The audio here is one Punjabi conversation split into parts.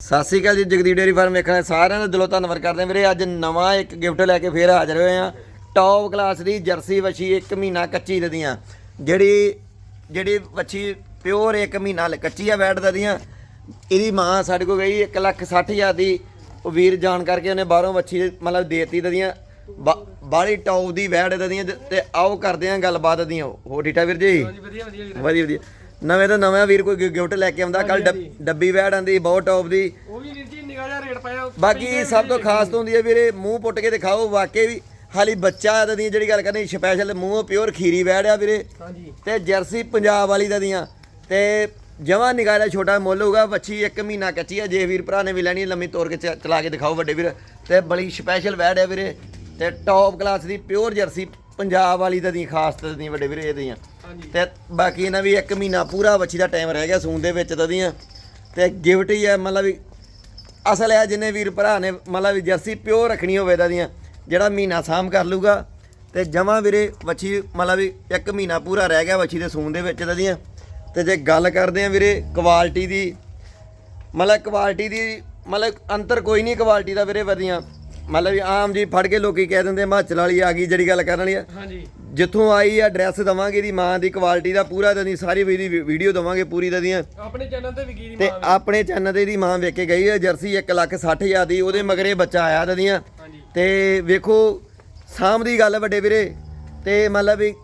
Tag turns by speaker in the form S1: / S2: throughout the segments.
S1: ਸਤਿ ਸ਼੍ਰੀ ਅਕਾਲ ਜੀ ਜਗਦੀਪ ਡੇਰੀ ਫਾਰਮ ਵੇਖਣ ਸਾਰਿਆਂ ਦਾ ਦਿਲੋਂ ਧੰਨਵਾਦ ਕਰਦੇ ਹਾਂ ਵੀਰੇ। ਅੱਜ ਨਵਾਂ ਇੱਕ ਗਿਫਟ ਲੈ ਕੇ ਫੇਰ ਹਾਜ਼ਰ ਹੋਏ ਆ ਟੌਪ ਕਲਾਸ ਦੀ ਜਰਸੀ ਵੱਛੀ ਇੱਕ ਮਹੀਨਾ ਕੱਚੀ ਦਦੀਆਂ। ਜਿਹੜੀ ਜਿਹੜੀ ਵੱਛੀ ਪਿਓਰ ਇੱਕ ਮਹੀਨਾ ਕੱਚੀ ਆ ਵੈਟ ਦਦੀਆਂ। ਇਹਦੀ ਮਾਂ ਸਾਡੇ ਕੋਲ ਗਈ 1 ਲੱਖ 60 ਹਜ਼ਾਰ ਦੀ। ਉਹ ਵੀਰ ਜਾਣ ਕਰਕੇ ਉਹਨੇ ਬਾਹਰੋਂ ਵੱਛੀ ਮਤਲਬ ਦੇਤੀ ਦਦੀਆਂ। ਬਾੜੀ ਟੌਪ ਦੀ ਵੈਟ ਦਦੀਆਂ। ਤੇ ਆਓ ਕਰਦੇ ਆ ਗੱਲਬਾਤ ਦੀਆਂ ਹੋ ਠੀਠਾ ਵੀਰ ਜੀ?
S2: ਵਧੀਆ ਵਧੀਆ।
S1: ਨਵੇਂ ਤੋਂ ਨਵਾਂ ਵੀਰ ਕੋਈ ਗਿਫਟ ਲੈ ਕੇ ਆਉਂਦਾ ਕੱਲ ਡੱਬੀ ਵੈੜ ਆਂਦੀ ਬਹੁਤ ਟੌਪ ਦੀ।
S2: ਉਹ ਵੀ ਵੀਰ ਜੀ ਨਿਗਾਹ ਰੇਟ ਪਾਇਆ
S1: ਬਾਕੀ ਸਭ ਤੋਂ ਖਾਸ ਤੋਂ ਹੁੰਦੀ ਹੈ ਵੀਰੇ ਮੂੰਹ ਪੁੱਟ ਕੇ ਦਿਖਾਓ ਵਾਕਈ ਵੀ ਹਾਲੀ ਬੱਚਾ ਦਾ ਦੀ ਜਿਹੜੀ ਗੱਲ ਕਰਨੀ ਸਪੈਸ਼ਲ ਮੂੰਹ ਪਿਓਰ ਖੀਰੀ ਵੈੜ ਆ ਵੀਰੇ।
S2: ਹਾਂਜੀ।
S1: ਤੇ ਜਰਸੀ ਪੰਜਾਬ ਵਾਲੀ ਦਾ ਦੀਆਂ। ਤੇ ਜਵਾਂ ਨਿਗਾਹ ਦਾ ਛੋਟਾ ਮੁੱਲ ਹੋਊਗਾ ਵੱਛੀ ਇੱਕ ਮਹੀਨਾ ਕੱਚੀ ਆ ਜੇ ਵੀਰ ਭਰਾ ਨੇ ਵੀ ਲੈਣੀ ਲੰਮੀ ਤੋਰ ਕੇ ਚਲਾ ਕੇ ਦਿਖਾਓ ਵੱਡੇ ਵੀਰ। ਤੇ ਬੜੀ ਸਪੈਸ਼ਲ ਵੈੜ ਹੈ ਵੀਰੇ। ਤੇ ਟੌਪ ਕਲਾਸ ਦੀ ਪਿਓਰ ਜਰਸੀ ਪੰਜਾਬ ਵਾਲੀ ਦਾ ਦੀ ਖਾਸ ਤੇ ਦੀ ਵੱਡੇ ਵੀਰੇ ਇਹ ਦੀਆਂ।
S2: ਹਾਂਜੀ
S1: ਤੇ ਬਾਕੀ ਇਹਨਾਂ ਵੀ ਇੱਕ ਮਹੀਨਾ ਪੂਰਾ ਵੱਛੀ ਦਾ ਟਾਈਮ ਰਹਿ ਗਿਆ ਸੂਨ ਦੇ ਵਿੱਚ ਤਦੀਆਂ ਤੇ ਗਿਫਟ ਹੀ ਹੈ ਮਤਲਬ ਵੀ ਅਸਲ ਹੈ ਜਿੰਨੇ ਵੀਰ ਭਰਾ ਨੇ, ਮਤਲਬ ਵੀ ਜਰਸੀ ਪਿਓਰ ਰੱਖਣੀ ਹੋਵੇ ਤਾਂ ਦੀਆਂ, ਜਿਹੜਾ ਮਹੀਨਾ ਸਾਮ ਕਰ ਲੂਗਾ ਤੇ ਜਮਾ ਵੀਰੇ ਵੱਛੀ, ਮਤਲਬ ਵੀ ਇੱਕ ਮਹੀਨਾ ਪੂਰਾ ਰਹਿ ਗਿਆ ਵੱਛੀ ਦੇ ਸੂਨ ਦੇ ਵਿੱਚ ਤਦੀਆਂ ਤੇ ਜੇ ਗੱਲ ਕਰਦੇ ਆ ਵੀਰੇ ਕੁਆਲਿਟੀ ਦੀ, ਮਤਲਬ ਕੁਆਲਿਟੀ ਦੀ, ਮਤਲਬ ਅੰਤਰ ਕੋਈ ਨਹੀਂ ਕੁਆਲਿਟੀ ਦਾ ਵੀਰੇ ਵਧੀਆਂ। ਮਤਲਬ ਵੀ ਆਮ ਜੀ ਫੜ ਕੇ ਲੋਕੀ ਕਹਿ ਦਿੰਦੇ ਹਿਮਾਚਲ ਵਾਲੀ ਆ ਗਈ ਜਿਹੜੀ ਗੱਲ ਕਰਨ ਵਾਲੀ ਆ।
S2: ਹਾਂਜੀ।
S1: ਜਿੱਥੋਂ ਆਈ ਆ ਐਡਰੈਸ ਦਵਾਂਗੇ ਦੀ ਮਾਂ ਦੀ ਕੁਆਲਿਟੀ ਦਾ ਪੂਰਾ ਦਦੀ ਸਾਰੀ ਵੀਡੀ ਵੀਡੀਓ ਦਵਾਂਗੇ ਪੂਰੀ ਦਦੀਆਂ
S2: ਆਪਣੇ ਚੈਨਲ ਤੇ ਵਿਕੀ ਦੀ
S1: ਤੇ
S2: ਮਾਂ
S1: ਆਪਣੇ ਚੈਨਲ ਤੇ ਦੀ ਮਾਂ ਵੇਖ ਕੇ ਗਈ ਹੈ ਜਰਸੀ 1 ਲੱਖ 60 ਹਜ਼ਾਰ ਦੀ ਉਹਦੇ ਮਗਰੇ ਬੱਚਾ ਆਇਆ ਦਦੀਆਂ
S2: ਹਾਂਜੀ।
S1: ਤੇ ਵੇਖੋ ਸਾਂਭ ਦੀ ਗੱਲ ਵੱਡੇ ਵੀਰੇ। ਤੇ ਮਤਲਬ ਵੀ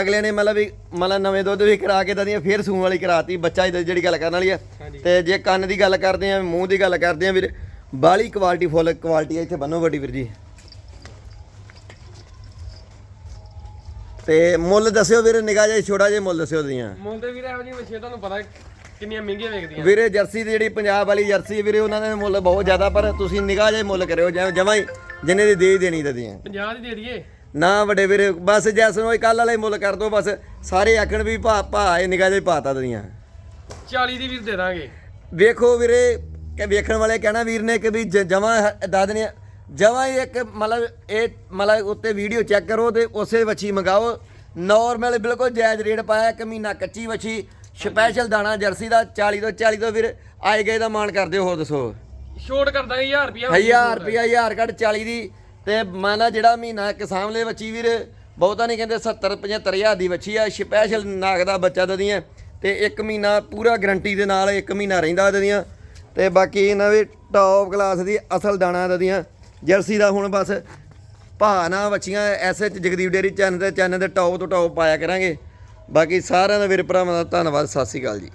S1: ਅਗਲੇ ਨੇ ਮਤਲਬ ਵੀ ਮਤਲਬ ਨਵੇਂ ਦੁੱਧ ਵੀ ਕਰਾ ਕੇ ਦਦੀਆਂ ਫੇਰ ਸੂਣ ਵਾਲੀ ਕਰਾਤੀ ਬੱਚਾ ਜਿਹੜੀ ਗੱਲ ਕਰਨ ਵਾਲੀ ਆ। ਤੇ ਜੇ ਕੰਨ ਦੀ ਗੱਲ ਕਰਦੇ ਆ ਮੂੰਹ ਦੀ ਗੱਲ ਕਰਦੇ ਆ ਵੀਰੇ ਬਾਲੀ ਕੁਆਲਿਟੀ ਫੁੱਲ ਕੁਆਲਿਟੀ ਇੱਥੇ ਬੰਨੋ ਵੱਡੀ ਵੀਰ ਜੀ। ਤੇ ਮੁੱਲ ਦੱਸਿਓ ਵੀਰੇ ਨਿਗਾਹ ਜਿਹਾ ਛੋਟਾ ਜਿਹਾ ਮੁੱਲ ਦੱਸਿਓ ਦੀਆਂ
S2: ਮੁੱਲ ਤੇ ਵੀਰ ਇਹੋ ਜਿਹੀ ਮੱਛੀਆਂ ਤੁਹਾਨੂੰ ਪਤਾ ਕਿੰਨੀਆਂ ਮਹਿੰਗੀਆਂ ਵਿਕਦੀਆਂ
S1: ਵੀਰੇ ਜਰਸੀ ਦੀ ਜਿਹੜੀ ਪੰਜਾਬ ਵਾਲੀ ਜਰਸੀ ਵੀਰੇ ਉਹਨਾਂ ਦੇ ਮੁੱਲ ਬਹੁਤ ਜ਼ਿਆਦਾ ਪਰ ਤੁਸੀਂ ਨਿਗਾਹ ਜਿਹਾ ਮੁੱਲ ਕਰਿਓ ਜਿਵੇਂ ਜਮਾਂ ਹੀ ਜਿੰਨੇ ਦੀ ਦੇ ਦੇਣੀ ਦਦੀਆਂ
S2: 50 ਦੀ ਦੇ ਦਈਏ।
S1: ਨਾ ਵੱਡੇ ਵੀਰੇ ਬਸ ਜੈਸ ਨੂੰ ਕੱਲ ਵਾਲੇ ਮੁੱਲ ਕਰ ਦੋ ਬਸ ਸਾਰੇ ਆਖਣ ਵੀ ਭਾ ਭਾ ਇਹ ਨਿਗਾਹ ਜਿਹਾ ਪਾਤਾ ਦਦੀਆਂ
S2: 40 ਦੀ ਵੀਰ ਦੇ ਦਾਂਗੇ।
S1: ਵੇਖੋ ਵੀਰੇ ਕਿ ਵੇਖਣ ਵਾਲੇ ਕਹਿਣਾ ਵੀਰ ਨੇ ਕਿ ਵੀ ਜਮਾ ਦੱਸ ਨੇ ਜਮਾ ਇੱਕ ਮਤਲਬ ਇਹ ਮਤਲਬ ਉੱਤੇ ਵੀਡੀਓ ਚੈੱਕ ਕਰੋ ਤੇ ਉਸੇ ਵੱਛੀ ਮੰਗਾਓ। ਨਾਰਮਲ ਬਿਲਕੁਲ ਜਾਇਜ਼ ਰੇਟ ਪਾਇਆ ਇੱਕ ਮਹੀਨਾ ਕੱਚੀ ਵੱਛੀ ਸਪੈਸ਼ਲ ਦਾਣਾ ਜਰਸੀ ਦਾ 40 ਤੋਂ 40 ਤੋਂ ਵੀਰ ਆਏ ਗਏ ਦਾ ਮਾਨ ਕਰਦੇ ਹੋ ਹੋਰ ਦੱਸੋ।
S2: ਛੋਟ ਕਰ ਦਾਂਗੇ 1000 ਰੁਪਿਆ
S1: 1000 ਰੁਪਿਆ 1000 ਘੱਟ 40 ਦੀ। ਤੇ ਮਾਨਾ ਜਿਹੜਾ ਮਹੀਨਾ ਕਿਸਾਨ ਲਈ ਬੱਚੀ ਵੀਰ ਬਹੁਤਾ ਨਹੀਂ ਕਹਿੰਦੇ 70 75 ਹਜ਼ਾਰ ਦੀ ਬੱਚੀ ਆ ਸਪੈਸ਼ਲ ਨਾਗ ਦਾ ਬੱਚਾ ਦਦੀਆਂ ਤੇ ਇੱਕ ਮਹੀਨਾ ਪੂਰਾ ਗਰੰਟੀ ਦੇ ਨਾਲ ਇੱਕ ਮਹੀਨਾ ਰਹਿੰਦਾ ਦਦੀਆਂ ਤੇ ਬਾਕੀ ਇਹਨਾਂ ਵੀ ਟੌਪ ਕਲਾਸ ਦੀ ਅਸਲ ਦਾਣਾ ਦੀਆਂ, ਜਰਸੀ ਦਾ ਹੁਣ ਬਸ ਭਾ ਨਾ ਬੱਚੀਆਂ ਐਸਐਚ ਜਗਦੀਪ ਡੇਰੀ ਚੈਨਲ ਤੇ, ਚੈਨਲ ਦੇ ਟੌਪ ਤੋਂ ਟੌਪ ਪਾਇਆ ਕਰਾਂਗੇ। ਬਾਕੀ ਸਾਰਿਆਂ ਦਾ ਵੀਰ ਭਰਾਵਾਂ ਦਾ ਧੰਨਵਾਦ, ਸਤਿ ਸ਼੍ਰੀ ਅਕਾਲ ਜੀ।